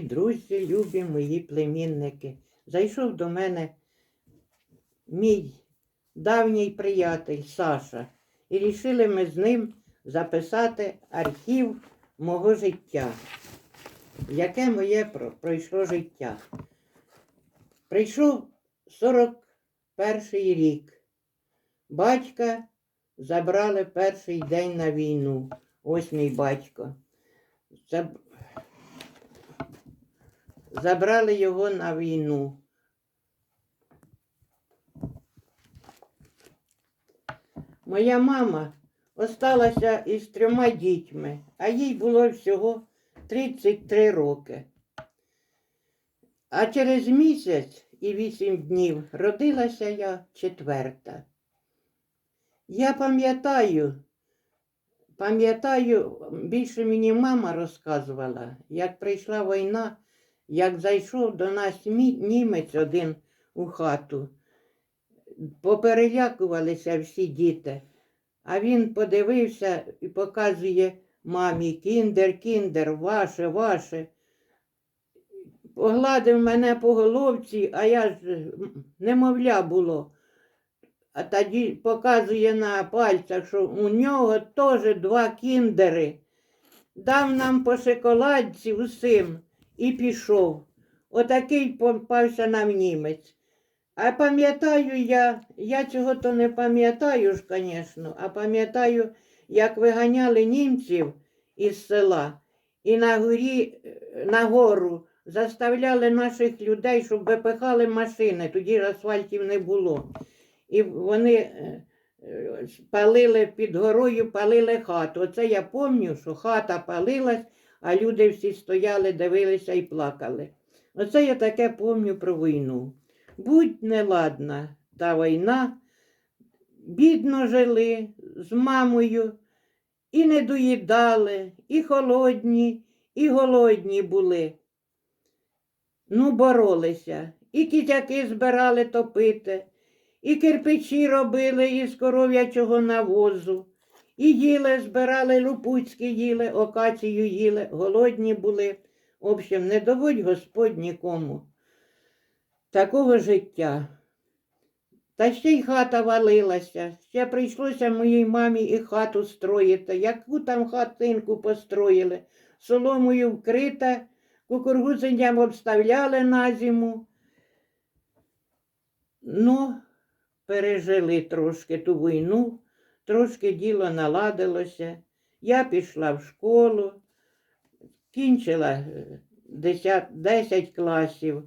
Друзі, любі мої племінники, зайшов до мене мій давній приятель Саша, і рішили ми з ним записати архів мого життя, яке моє пройшло життя. Прийшов 41 рік. Батька забрали перший день на війну. Ось мій батько. Заб- Забрали його на війну. Моя мама осталася із трьома дітьми, а їй було всього 33 роки. А через місяць і вісім днів родилася я четверта. Я пам'ятаю, пам'ятаю, більше мені мама розказувала, як прийшла війна, як зайшов до нас німець один у хату. Поперелякувалися всі діти, а він подивився і показує мамі кіндер, кіндер, ваше, ваше. Погладив мене по головці, а я ж немовля було. А тоді показує на пальцях, що у нього теж два кіндери. Дав нам по шоколадці усім і пішов. Отакий попався нам німець. А пам'ятаю я, я цього то не пам'ятаю ж, звісно, а пам'ятаю, як виганяли німців із села і на горі, на гору заставляли наших людей, щоб випихали машини, тоді ж асфальтів не було. І вони е, е, палили під горою, палили хату. Оце я пам'ятаю, що хата палилась, а люди всі стояли, дивилися і плакали. Оце я таке пам'ятаю про війну. Будь неладна та війна, бідно жили з мамою, і не доїдали, і холодні, і голодні були. Ну, боролися, і кітяки збирали топити, і кирпичі робили із коров'ячого навозу, і їли, збирали лупуцькі їли, окацію їли, голодні були. В общем, не доводь Господь нікому такого життя. Та ще й хата валилася, ще прийшлося моїй мамі і хату строїти. Яку там хатинку построїли, соломою вкрита, кукургузинням обставляли на зиму. Ну, пережили трошки ту війну, трошки діло наладилося. Я пішла в школу, кінчила е, 10, 10 класів.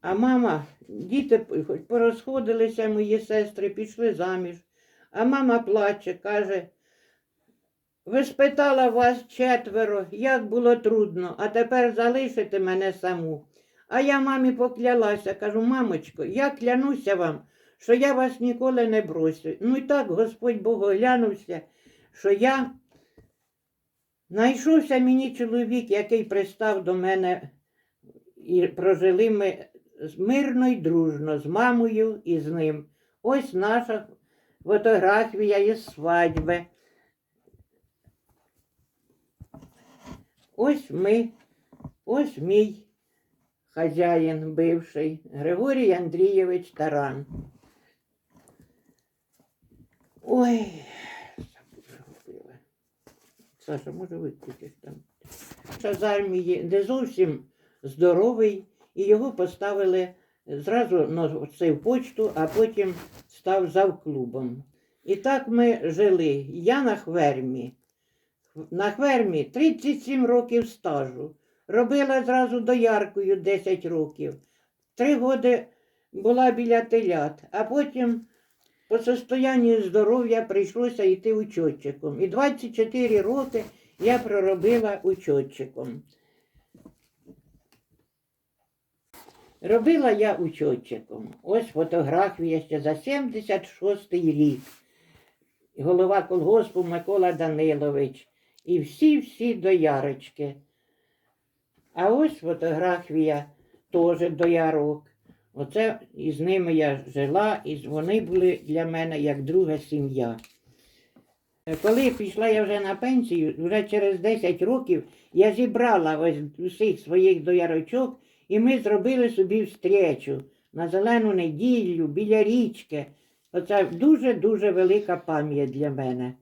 А мама, діти хоч порозходилися, мої сестри, пішли заміж. А мама плаче, каже, ви спитала вас четверо, як було трудно, а тепер залишите мене саму. А я мамі поклялася, кажу, мамочко, я клянуся вам, що я вас ніколи не бросю. Ну і так Господь Бог оглянувся, що я знайшовся мені чоловік, який пристав до мене, і прожили ми мирно й дружно з мамою і з ним. Ось наша фотографія із свадьби. Ось ми, ось мій хазяїн бивший Григорій Андрійович Таран. Ой, загубила. Саша, може виключиш там. Саша армії не зовсім здоровий, і його поставили зразу на носив почту, а потім став завклубом. І так ми жили. Я на хвермі. На хвермі 37 років стажу. Робила зразу дояркою 10 років. Три роки була біля телят, а потім по состоянню здоров'я прийшлося йти учетчиком. І 24 роки я проробила учетчиком. Робила я учетчиком. Ось фотографія ще за 76-й рік. Голова колгоспу Микола Данилович. І всі-всі доярочки. А ось фотографія теж доярок. Оце із ними я жила, і вони були для мене як друга сім'я. Коли пішла я вже на пенсію, вже через 10 років я зібрала ось усіх своїх доярочок, і ми зробили собі встречу на зелену неділю біля річки. Оце дуже-дуже велика пам'ять для мене.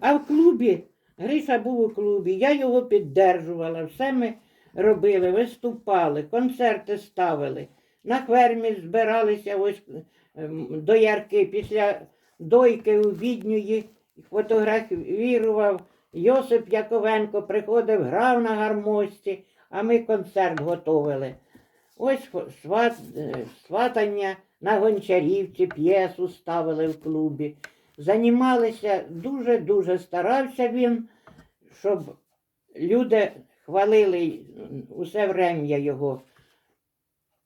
А в клубі, Гриша був у клубі, я його піддержувала, все ми робили, виступали, концерти ставили. На фермі збиралися ось ем, доярки після дойки у Віднюї фотографірував Йосип Яковенко, приходив, грав на гармошці, а ми концерт готовили. Ось сват, е, сватання на гончарівці, п'єсу ставили в клубі. Занімалися, дуже-дуже старався він, щоб люди хвалили усе врем'я його.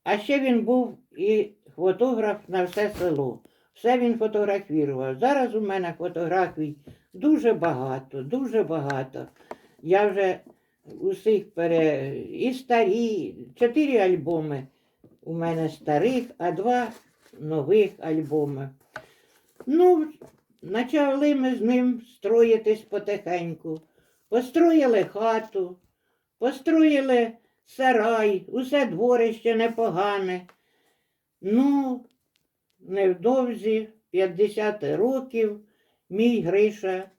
А ще він був і фотограф на все село. Все він фотографував. Зараз у мене фотографій дуже багато, дуже багато. Я вже усіх пере... і старі, чотири альбоми у мене старих, а два нових альбоми. Ну, почали ми з ним строїтись потихеньку. Построїли хату, построїли сарай, усе дворище непогане. Ну, невдовзі 50 років мій Гриша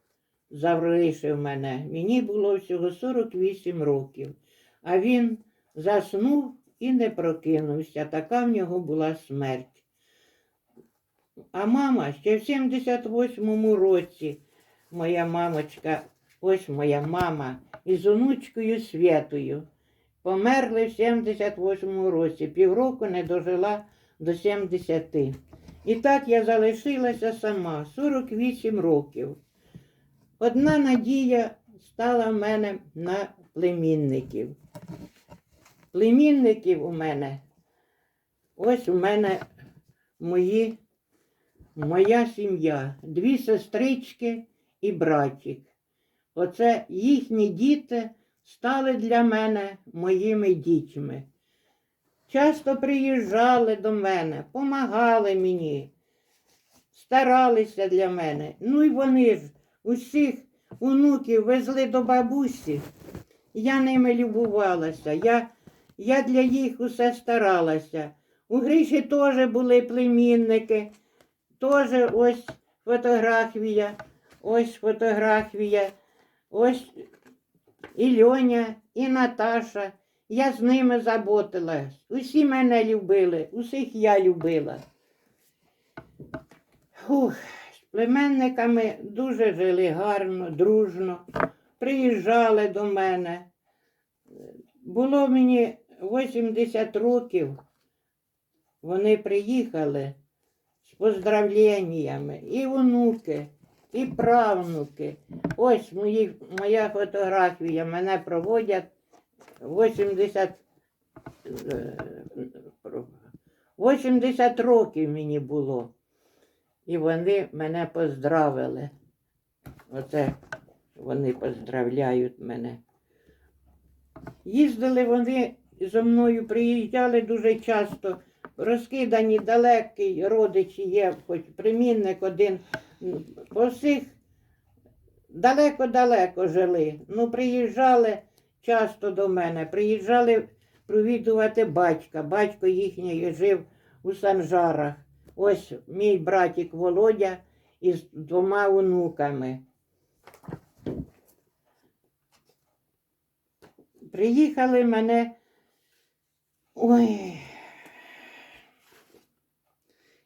залишив мене. Мені було всього 48 років, а він заснув і не прокинувся. Така в нього була смерть. А мама ще в 78-му році, моя мамочка, ось моя мама, із онучкою Святою, померли в 78-му році, півроку не дожила до 70. І так я залишилася сама 48 років. Одна надія стала в мене на племінників. Племінників у мене, ось у мене мої, моя сім'я, дві сестрички і братик. Оце їхні діти стали для мене моїми дітьми. Часто приїжджали до мене, помагали мені, старалися для мене. Ну і вони ж усіх онуків везли до бабусі. Я ними любувалася. Я, я для їх усе старалася. У Гріші теж були племінники, теж ось фотографія, ось фотографія, ось і Льоня, і Наташа. Я з ними заботилась. Усі мене любили, усіх я любила. Фух, з племенниками дуже жили гарно, дружно, приїжджали до мене. Було мені 80 років. Вони приїхали з поздравленнями, і онуки, і правнуки. Ось мої, моя фотографія, мене проводять 80, е, 80 років мені було. І вони мене поздравили. Оце вони поздравляють мене. Їздили вони зо мною, приїжджали дуже часто, розкидані далекі родичі є, хоч примінник один. По всіх далеко-далеко жили. Ну, приїжджали часто до мене, приїжджали провідувати батька. Батько їхній жив у Санжарах. Ось мій братик Володя із двома онуками. Приїхали мене. Ой.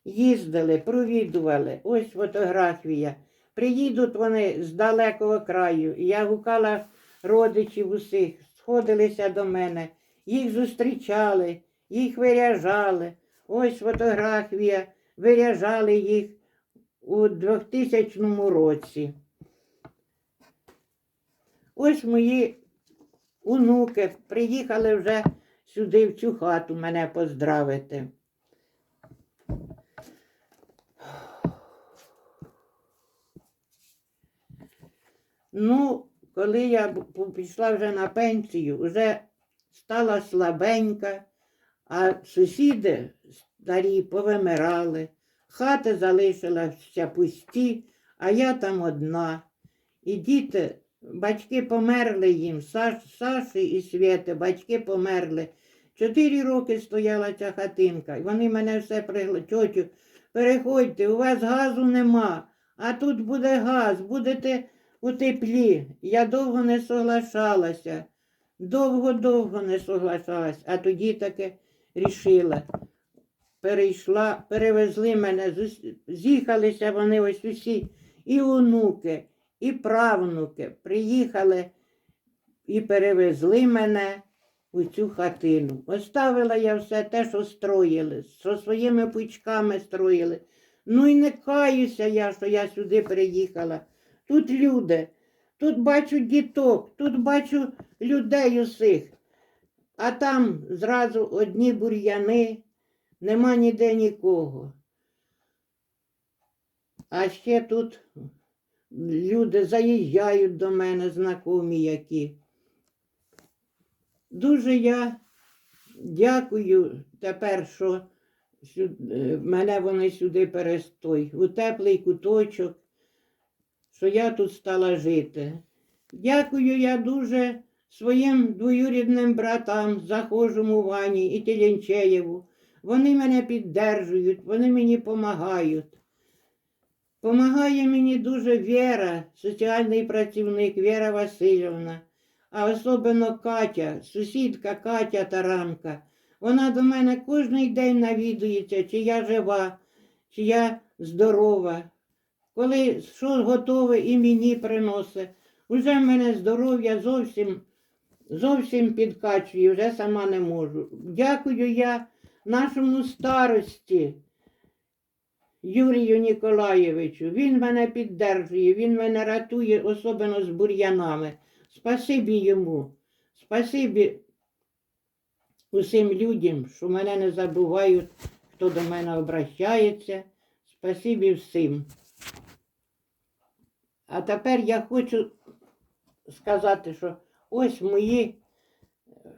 Їздили, провідували. Ось фотографія. Приїдуть вони з далекого краю. Я гукала родичів усіх, сходилися до мене, їх зустрічали, їх виряжали. Ось фотографія, виряжали їх у 2000 році. Ось мої онуки приїхали вже сюди, в цю хату, мене поздравити. Ну, коли я пішла вже на пенсію, вже стала слабенька, а сусіди старі повимирали, хати залишилися пусті, а я там одна. І діти, батьки померли їм, Саш, Саші і Свєти, батьки померли. Чотири роки стояла ця хатинка, і вони мене все пригла. Тьотю, переходьте, у вас газу нема, а тут буде газ, будете у теплі. Я довго не соглашалася, довго-довго не соглашалась, а тоді таки рішила. Перейшла, перевезли мене, з'їхалися вони ось усі, і онуки, і правнуки. Приїхали і перевезли мене у цю хатину. Оставила я все те, що строїли, що своїми пучками строїли. Ну і не каюся я, що я сюди приїхала. Тут люди, тут бачу діток, тут бачу людей усіх. А там зразу одні бур'яни, нема ніде нікого. А ще тут люди заїжджають до мене, знайомі які. Дуже я дякую тепер, що е, мене вони сюди перестой, у теплий куточок, що я тут стала жити. Дякую я дуже своїм двоюрідним братам, захожому Вані і Теленчеєву. Вони мене піддержують, вони мені допомагають. Помагає мені дуже Віра, соціальний працівник Віра Васильівна, а особливо Катя, сусідка Катя Таранка. Вона до мене кожен день навідується, чи я жива, чи я здорова. Коли що готове і мені приносить, уже в мене здоров'я зовсім, зовсім підкачує, вже сама не можу. Дякую я нашому старості. Юрію Ніколаєвичу, він мене піддержує, він мене рятує, особливо з бур'янами. Спасибі йому, спасибі усім людям, що мене не забувають, хто до мене обращається. Спасибі всім. А тепер я хочу сказати, що ось мої е,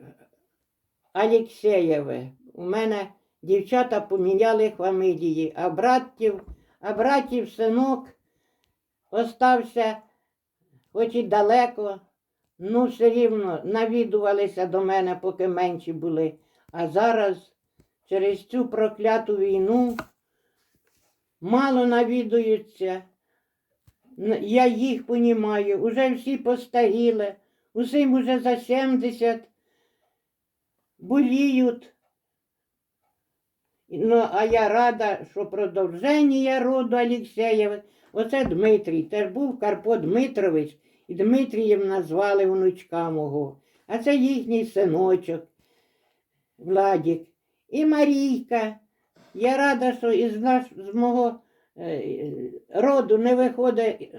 Алєксєєві. У мене дівчата поміняли фамилії, а братів, а братів синок остався, хоч і далеко, ну все рівно навідувалися до мене, поки менші були. А зараз через цю прокляту війну мало навідуються. Я їх понімаю, уже всі постаріли, усім уже за 70 боліють. Ну, а я рада, що продовження роду Алєксєєва. Оце Дмитрій, теж був Карпо Дмитрович, і Дмитрієм назвали внучка мого. А це їхній синочок, Владік. І Марійка. Я рада, що із наш, з мого роду не виходить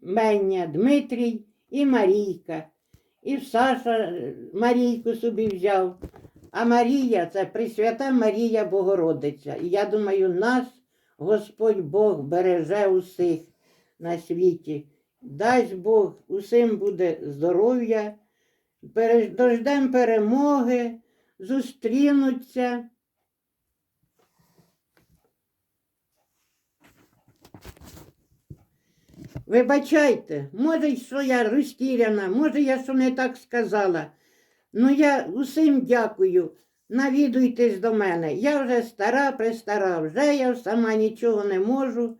Меня Дмитрій і Марійка. І Саша е, Марійку собі взяв. А Марія це Пресвята Марія Богородиця. І я думаю, нас Господь Бог береже усіх на світі. Дасть Бог, усім буде здоров'я, дождем перемоги, зустрінуться. Вибачайте, може, що я розтіряна, може, я що не так сказала. Ну, я усім дякую. Навідуйтесь до мене. Я вже стара, престара, вже я сама нічого не можу,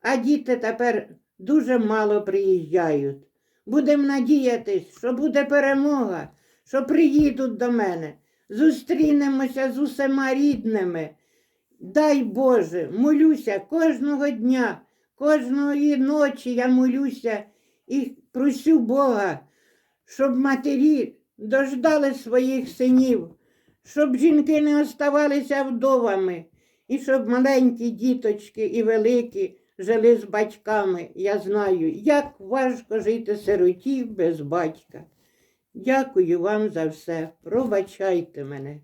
а діти тепер дуже мало приїжджають. Будемо надіятись, що буде перемога, що приїдуть до мене. Зустрінемося з усіма рідними. Дай Боже, молюся кожного дня, кожної ночі я молюся і просю Бога, щоб матері дождали своїх синів, щоб жінки не оставалися вдовами, і щоб маленькі діточки і великі жили з батьками. Я знаю, як важко жити сироті без батька. Дякую вам за все. Пробачайте мене.